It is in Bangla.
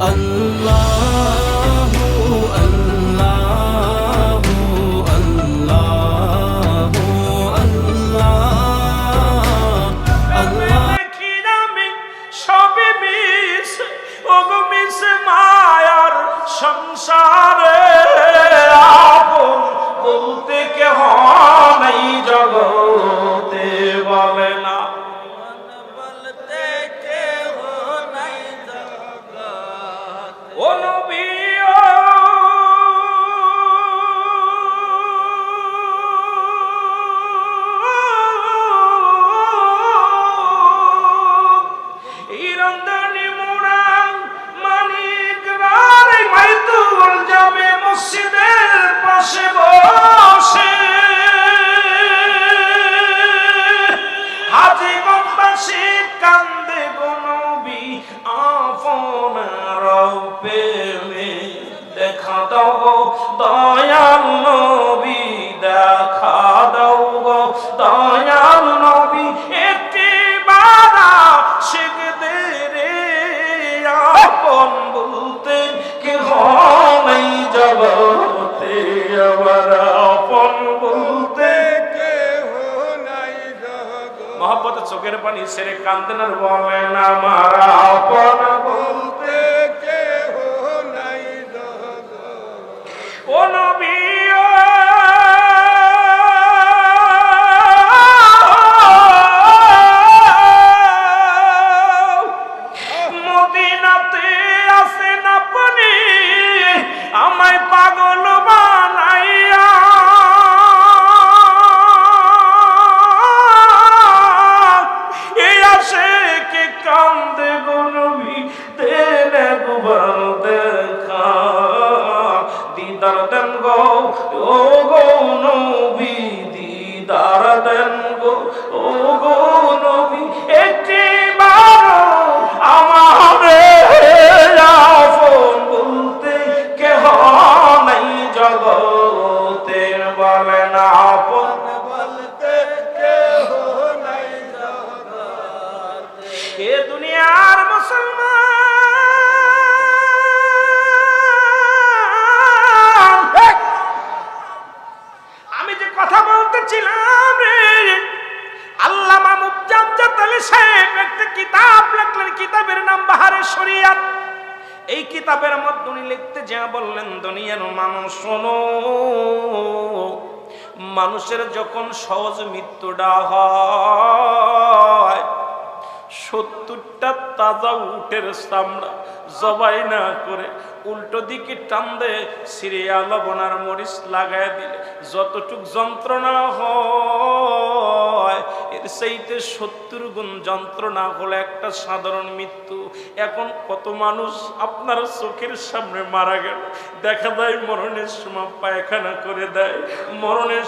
আল্লাহু আল্লাহু আল্লাহু আল্লাহ আল্লাহ কি নামে সবে মিস ওগো মিস মায়ার সংসারে দয়াল নবী দেখা দাও গো, দয়াল নবী, একটি বারা শিখতে রে, আপন বলতে কে হয় জগতে, আবার আপন বলতে মহব্বতের চোখের পানি সেরে কান্দেন আর বলেন আমার আপন oh. শরিয়াত। এই কিতাবের মধ্যে উনি লিখতে যা বললেন, দুনিয়ার মানুষ শোনো মানুষের যখন সহজ মৃত্যুটা হয় সত্তরটা তাজা উটের চামড়া জবাই না করে উল্টো দিকে টান দেয় সিরিয়া লবণার মরিচ লাগায় দিলে। যতটুক যন্ত্রণা হয়, এর সেইতে সত্তর গুণ যন্ত্রণা হলো একটা সাধারণ মৃত্যু। এখন কত মানুষ আপনার চোখের সামনে মারা গেল। দেখা যায় মরণের সময় পায়খানা করে দেয়, মরণের